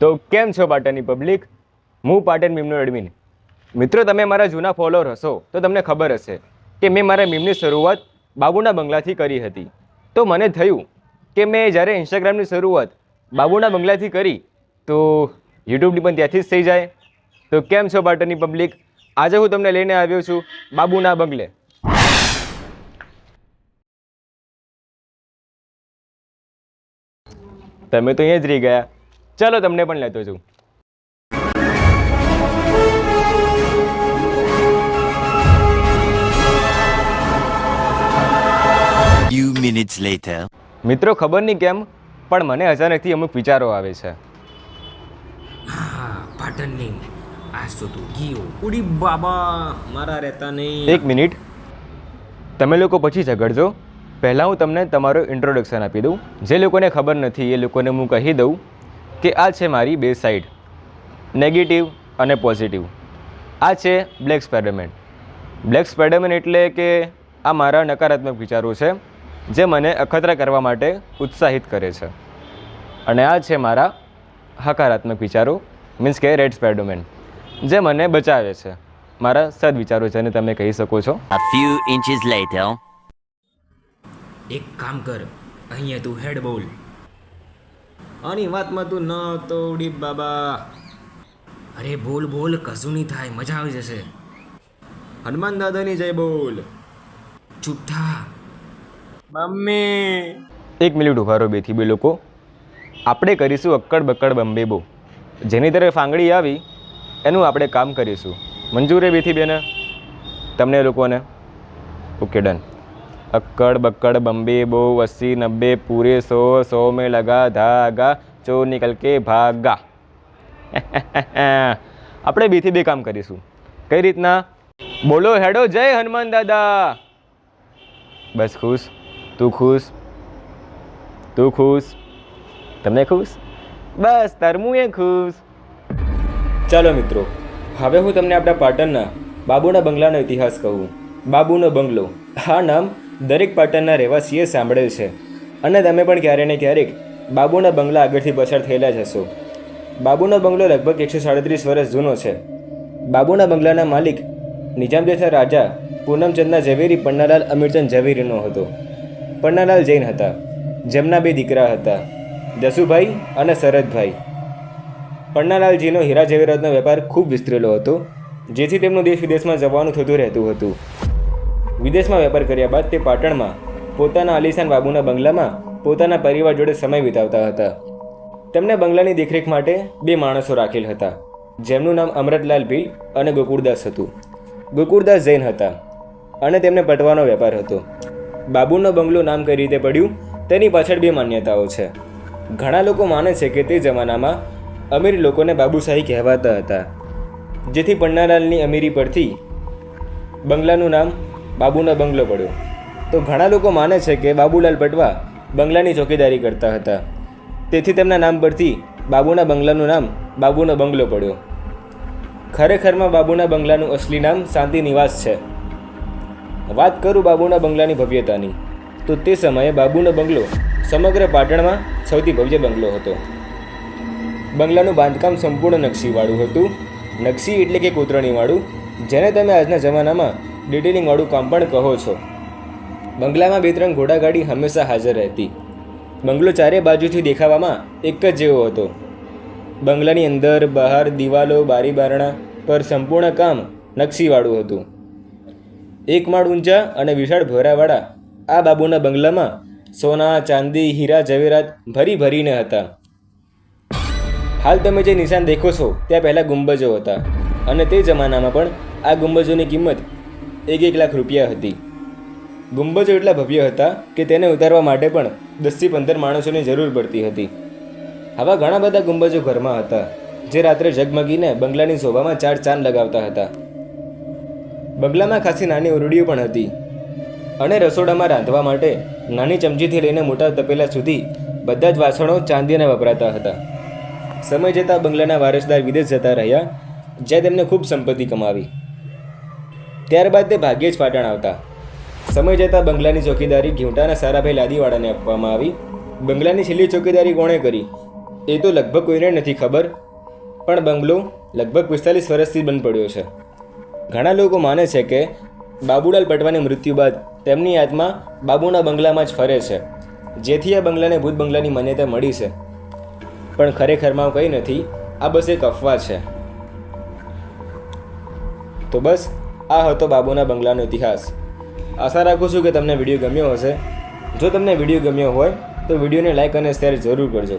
તો કેમ છો પાટણની પબ્લિક હું પાટણ મીમનો એડમિન મિત્રો, તમે મારા જૂના ફોલોઅર હશો, તો તમને ખબર હશે કે મેં મારા મીમની શરૂઆત બાબુના બંગલાથી કરી હતી. તો મને થયું કે મેં જ્યારે ઇન્સ્ટાગ્રામની શરૂઆત બાબુના બંગલાથી કરી, તો યુટ્યુબની પણ ત્યાંથી જ થઈ જાય. તો કેમ છો પાટણની પબ્લિક આજે હું તમને લઈને આવ્યો છું બાબુના બંગલે. તમે તો અહીંયા જ રહી ગયા. ચલો તમને પણ લેતો છું Few minutes later. મિત્રો ખબર નહીં કેમ પણ મને અચાનકથી અમુક વિચારો આવે છે. હા પાટણની આજ તો તું ઉડી બાબા મારા રહેતા નહીં. એક મિનિટ. તમે લોકો પછી ઝઘડજો. પહેલાં હું તમને તમારો ઇન્ટ્રોડક્શન આપી દઉં. જે લોકોને ખબર નથી એ લોકોને હું કહી દઉં. કે આ છે મારી બે સાઈડ નેગેટિવ અને પોઝિટિવ આ છે બ્લેક સ્પાઇડરમેન બ્લેક સ્પાઇડરમેન એટલે કે આ મારા નકારાત્મક વિચારો છે જે મને અખતરા કરવા માટે ઉત્સાહિત કરે છે. અને આ છે મારા હકારાત્મક વિચારો મીન્સ કે રેડ સ્પાઇડરમેન જે મને બચાવે છે. મારા સદ વિચારો છે અને તમે કહી શકો છો. A few inches later. એક કામ કર અહીંયા તું હેડ બોલ. આની વાતમાં તું ન તો ઉડી બાબા. અરે બોલ બોલ કશું નહીં થાય મજા આવી જશે. હનુમાન દાદાની જય બોલ. ચૂપ થા મમ્મી. એક મિનિટ ઊભા રહો બેથી બે લોકો. આપણે કરીશું અક્કડ બક્કડ બંબે બો. જેની તરફ આંગળી આવી એનું આપણે કામ કરીશું. મંજૂર બેથી બેને. તમને લોકોને. ઓકે ડન અક્કડ બક્કડ બમ્બે બો અસી નબ્બે પૂરે સો સો મેં લગા ધાગા, ચો નિકલ કે ભાગા. આપણે બેથી બે કામ કરીશું. કઈ રીતના? બોલો હેડો, જય હનુમાન દાદા. બસ ખુશ. તું ખુશ? તું ખુશ? તમને ખુશ? બસ તરમું એ ખુશ. ચાલો મિત્રો, હવે હું તમને આપણા પાટણના બાબુના બંગલાનો ઇતિહાસ કહું. બાબુનો બંગલો. આ નામ દરેક પાટણના રહેવાસીએ સાંભળેલ છે. અને તમે પણ ક્યારે ને ક્યારેક બાબુના બંગલા આગળથી પસાર થયેલા જ હશો. બાબુનો બંગલો લગભગ એકસો સાડત્રીસ વર્ષ જૂનો છે. બાબુના બંગલાના માલિક નિજામ દેશના રાજા પૂનમચંદના ઝવેરી પન્નાલાલ અમીરચંદ ઝવેરીનો હતો. પન્નાલાલ જૈન હતા. જેમના બે દીકરા હતા, જસુભાઈ અને શરદભાઈ પન્નાલાલજીનો હીરા ઝવેરાતનો વેપાર ખૂબ વિસ્તરેલો હતો, જેથી તેમનું દેશ વિદેશમાં જવાનું થતું રહેતું હતું. વિદેશમાં વેપાર કર્યા બાદ તે પાટણમાં પોતાના આલિશાન બાબુના બંગલામાં પોતાના પરિવાર જોડે સમય વિતાવતા હતા. તેમણે બંગલાની દેખરેખ માટે બે માણસો રાખેલ હતા, જેમનું નામ અમરતલાલ ભીલ અને ગોકુળદાસ હતું. ગોકુળદાસ જૈન હતા અને તેમને પટવાનો વેપાર હતો. બાબુનો બંગલો નામ કઈ રીતે પડ્યું તેની પાછળ બે માન્યતાઓ છે. ઘણા લોકો માને છે કે તે જમાનામાં અમીર લોકોને બાબુશાહી કહેવાતા હતા, જેથી પન્નાલાલની અમીરી પરથી બંગલાનું નામ બાબુનો બંગલો પડ્યો. તો ઘણા લોકો માને છે કે બાબુલાલ પટવા બંગલાની ચોકીદારી કરતા હતા. તેથી તેમના નામ પરથી બાબુના બંગલાનું નામ બાબુનો બંગલો પડ્યો. ખરેખરમાં બાબુના બંગલાનું અસલી નામ શાંતિ નિવાસ છે. વાત કરું બાબુના બંગલાની ભવ્યતાની, તો તે સમયે બાબુનો બંગલો સમગ્ર પાટણમાં સૌથી ભવ્ય બંગલો હતો. બંગલાનું બાંધકામ સંપૂર્ણ નકશીવાળું હતું. નકશી એટલે કે કોતરણીવાળું, જેને તમે આજના જમાનામાં ડિટેલિંગવાળું કામ પણ કહો છો. બંગલામાં બે ત્રણ ઘોડાગાડી હંમેશા હાજર રહેતી. બંગલો ચારે બાજુથી દેખાવામાં એક જ જેવો હતો. બંગલાની અંદર બહાર દિવાલો બારી બારણા પર સંપૂર્ણ કામ નકશીવાળું હતું. એક માળ ઊંચા અને વિશાળ ભોરાવાળા આ બાબુના બંગલામાં સોના, ચાંદી, હીરા, ઝવેરાત ભરી ભરીને હતા. હાલ તમે જે નિશાન દેખો છો, ત્યાં પહેલાં ગુંબજો હતા અને તે જમાનામાં પણ આ ગુંબજોની કિંમત એક એક લાખ રૂપિયા હતી. ગુંબજો એટલા ભવ્ય હતા કે તેને ઉતારવા માટે પણ દસથી પંદર માણસોની જરૂર પડતી હતી. આવા ઘણા બધા ગુંબજો ઘરમાં હતા, જે રાત્રે ઝગમગીને બંગલાની શોભામાં ચાર ચાંદ લગાવતા હતા. બંગલામાં ખાસી નાની ઓરડીઓ પણ હતી અને રસોડામાં રાંધવા માટે નાની ચમચીથી લઈને મોટા તપેલા સુધી બધા જ વાસણો ચાંદીના વપરાતા હતા. સમય જતાં બંગલાના વારસદાર વિદેશ જતા રહ્યા, જ્યાં તેમને ખૂબ સંપત્તિ કમાવી. ત્યારબાદ તે ભાગ્યે જ પાટણ આવતા. સમય જતાં બંગલાની ચોકીદારી ઘેવટાના સારાભાઈ લાદીવાળાને આપવામાં આવી. બંગલાની છેલ્લી ચોકીદારી કોણે કરી? એ તો લગભગ કોઈને નથી ખબર, પણ બંગલો લગભગ પિસ્તાલીસ વર્ષથી બંધ પડ્યો છે. ઘણા લોકો માને છે કે બાબુલાલ પટવાની મૃત્યુ બાદ તેમની આત્મા બાબુના બંગલામાં જ ફરે છે, જેથી આ બંગલાને ભૂત બંગલાની માન્યતા મળી છે. પણ ખરેખરમાં કંઈ નથી, આ બસ એક અફવા છે. તો બસ આ હતો બાબુના બંગલાનો ઇતિહાસ. આશા રાખું છું કે તમને વીડિયો ગમ્યો હશે. જો તમને વીડિયો ગમ્યો હોય, તો વિડીયોને લાઈક અને શેર જરૂર કરજો.